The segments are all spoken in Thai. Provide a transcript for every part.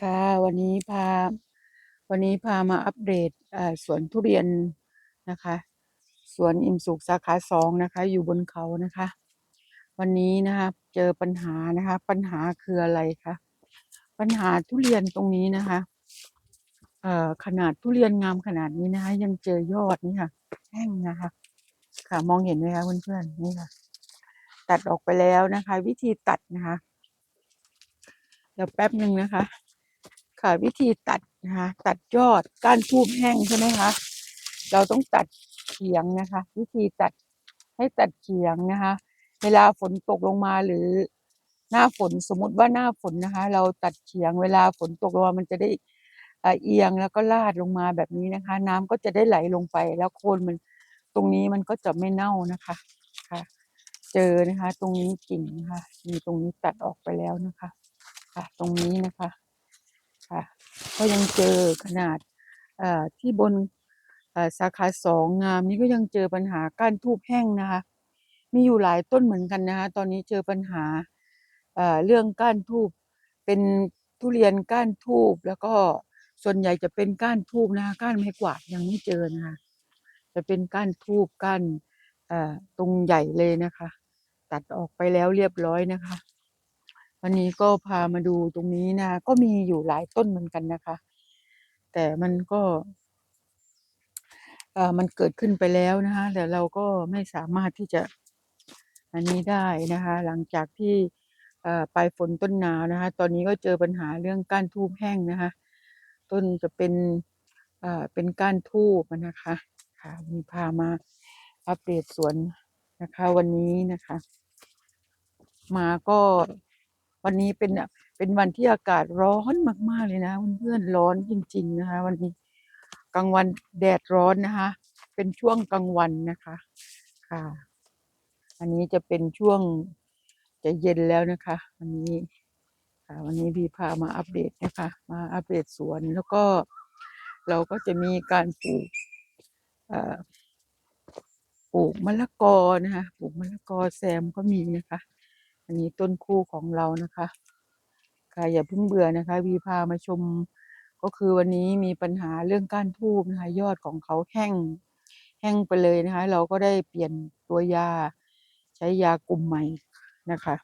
ค่ะ วันนี้พา วันนี้พามาอัปเดตสวนทุเรียนนะคะ สวนอิ่มสุขสาขา2นะคะ อยู่บนเขานะคะ วันนี้นะคะเจอปัญหานะคะ ปัญหาคืออะไรคะปัญหาทุเรียนตรงนี้นะคะเอ่อขนาดทุเรียนงามขนาดนี้นะคะ ยังเจอยอดนี่ค่ะแห้งนะคะ ค่ะมองเห็นไหมคะเพื่อนๆนี่ค่ะ ตัดออกไปแล้วนะคะ วิธีตัดนะคะเดี๋ยวแป๊บหนึ่งนะคะ ค่ะวิธีตัดนะคะตัดยอดก้านทูบแห้งใช่ไหมคะเราต้องตัดเฉียงนะคะ วิธีตัดให้ตัดเฉียงนะคะ เวลาฝนตกลงมาหรือหน้าฝนสมมติว่าหน้าฝนนะคะ เราตัดเฉียงเวลาฝนตกลงมามันจะได้เอียงแล้วก็ลาดลงมาแบบนี้นะคะ น้ำก็จะได้ไหลลงไปแล้วโคนมันตรงนี้มันก็จะไม่เน่านะคะค่ะ เจอนะคะ ตรงนี้กิ่งนะคะมีตรงนี้ตัดออกไปแล้วนะคะ ค่ะ ตรงนี้นะคะ ค่ะ ก็ยังเจอขนาดที่บนสาขา2งงามนี้ก็ยังเจอปัญหาก้านทูบแห้งนะคะ มีอยู่หลายต้นเหมือนกันนะคะ ตอนนี้เจอปัญหาเรื่องก้านทูบเป็นทุเรียนก้านทูบแล้วก็ส่วนใหญ่จะเป็นก้านทูบนะคะก้านไม้กวาดยังไม่เจอนะคะจะเป็นก้านทูบก้านตรงใหญ่เลยนะคะ ตัดออกไปแล้วเรียบร้อยนะคะ วันนี้ก็พามาดูตรงนี้นะ ก็มีอยู่หลายต้นเหมือนกันนะคะ แต่มันก็เอ่อมันเกิดขึ้นไปแล้วนะคะแต่เราก็ไม่สามารถที่จะอันนี้ได้นะคะ หลังจากที่อ่อปลายฝนต้นหนาวนะคะ ตอนนี้ก็เจอปัญหาเรื่องก้านทูบแห้งนะคะ ต้นจะเป็นเอ่อเป็นก้านทูบนะคะค่ะวันนี้พามาอัปเดตสวนนะคะ วันนี้นะคะ มาก็ วันนี้เป็นเป็นวันที่อากาศร้อนมากๆเลยนะเพื่อนๆร้อนจริง ๆ นะคะ วันนี้กลางวันแดดร้อนนะคะ เป็นช่วงกลางวันนะคะค่ะ อันนี้จะเป็นช่วงจะเย็นแล้วนะคะวันนี้ค่ะวันนี้พี่พามาอัปเดตนะคะ มาอัปเดตสวนแล้วก็เราก็จะมีการปลูกเอ่อปลูกมะละกอนะคะปลูกมะละกอแซมก็มีนะคะ อันนี้ต้นคู่ของเรานะคะค่ะอย่าเพิ่งเบื่อนะคะวีพามาชม ก็คือวันนี้มีปัญหาเรื่องก้านทูบนะคะยอดของเขาแห้งแห้งไปเลยนะคะ เราก็ได้เปลี่ยนตัวยาใช้ยากลุ่มใหม่นะคะ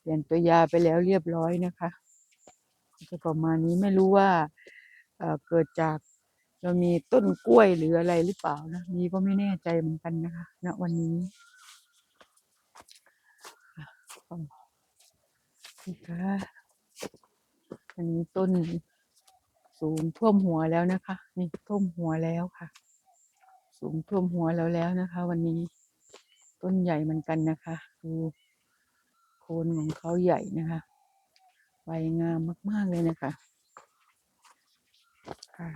เปลี่ยนตัวยาไปแล้วเรียบร้อยนะคะก็ประมาณนี้ไม่รู้ว่าเเกิดจากเรามีต้นกล้วยหรืออะไรหรือเปล่านะนี่ก็ไม่แน่ใจเหมือนกันนะคะณวันนี้ ค่ะ ก็ นี่ค่ะอันนี้ต้นสูงท่วมหัวแล้วนะคะ นี่ท่วมหัวแล้วค่ะ สูงท่วมหัวเราแล้วนะคะ วันนี้ต้นใหญ่เหมือนกันนะคะดูโคนของเขาใหญ่นะคะใบงามมาก ๆ เลยนะคะค่ะ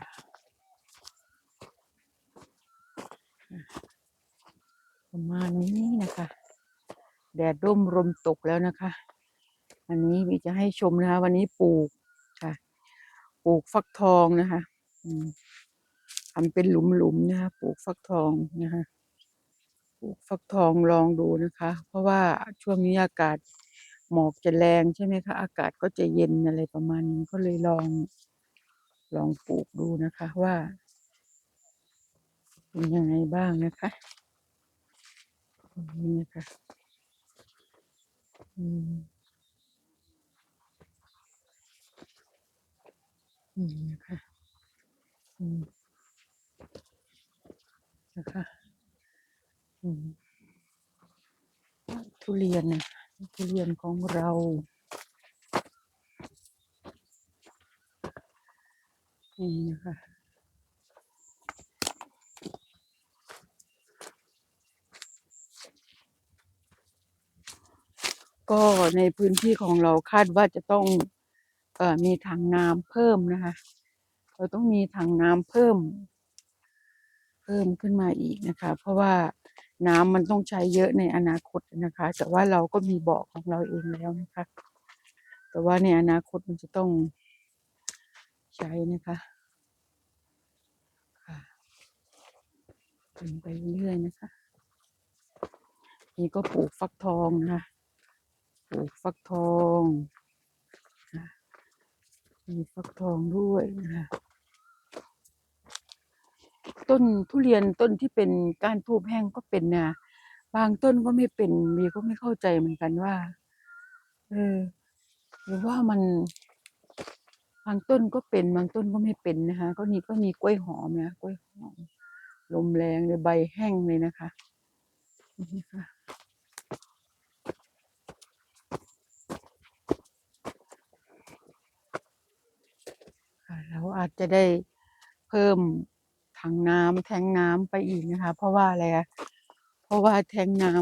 ค่ะประมาณนี้นะคะ แดดร่มลมตกแล้วนะคะ อันนี้วีจะให้ชมนะคะ วันนี้ปลูกค่ะ ปลูกฟักทองนะคะทำเป็นหลุมๆนะคะ ปลูกฟักทองนะคะ ปลูกฟักทองลองดูนะคะ เพราะว่าช่วงนี้อากาศหมอกจะแรงใช่ไหมคะ อากาศก็จะเย็นอะไรประมาณนี้ก็เลยลอง ลองปลูกดูนะคะว่าเป็นยังไงบ้างนะคะนี้นะคะอืม นี่นะคะอืมนะคะอืมทุเรียนนะทุเรียนของเรานี่นะคะก็ในพื้นที่ของเราคาดว่าจะต้อง มีถังน้ำเพิ่มนะคะ เราต้องมีถังน้ำเพิ่ม เพิ่มขึ้นมาอีกนะคะ เพราะว่าน้ำมันต้องใช้เยอะในอนาคตนะคะ แต่ว่าเราก็มีบ่อของเราเองแล้วนะคะ แต่ว่าในอนาคตมันจะต้องใช้นะคะค่ะเป็นไปเรื่อยๆนะคะ นี่ก็ปลูกฟักทองนะคะปลูกฟักทอง มีฟักทองด้วยนะคะต้นทุเรียนต้นที่เป็นก้านทูบแห้งก็เป็นนะบางต้นก็ไม่เป็นมีก็ไม่เข้าใจเหมือนกันว่า เออ หรือว่ามัน บางต้นก็เป็น บางต้นก็ไม่เป็นนะคะ ก็นี่ก็มีกล้วยหอมนะกล้วยหอมลมแรงเลยใบแห้งเลยนะคะนี่ค่ะ เราอาจจะได้เพิ่มถังน้ำแทงน้ำไปอีกนะคะ เพราะว่าอะไรอะเพราะว่าแทงน้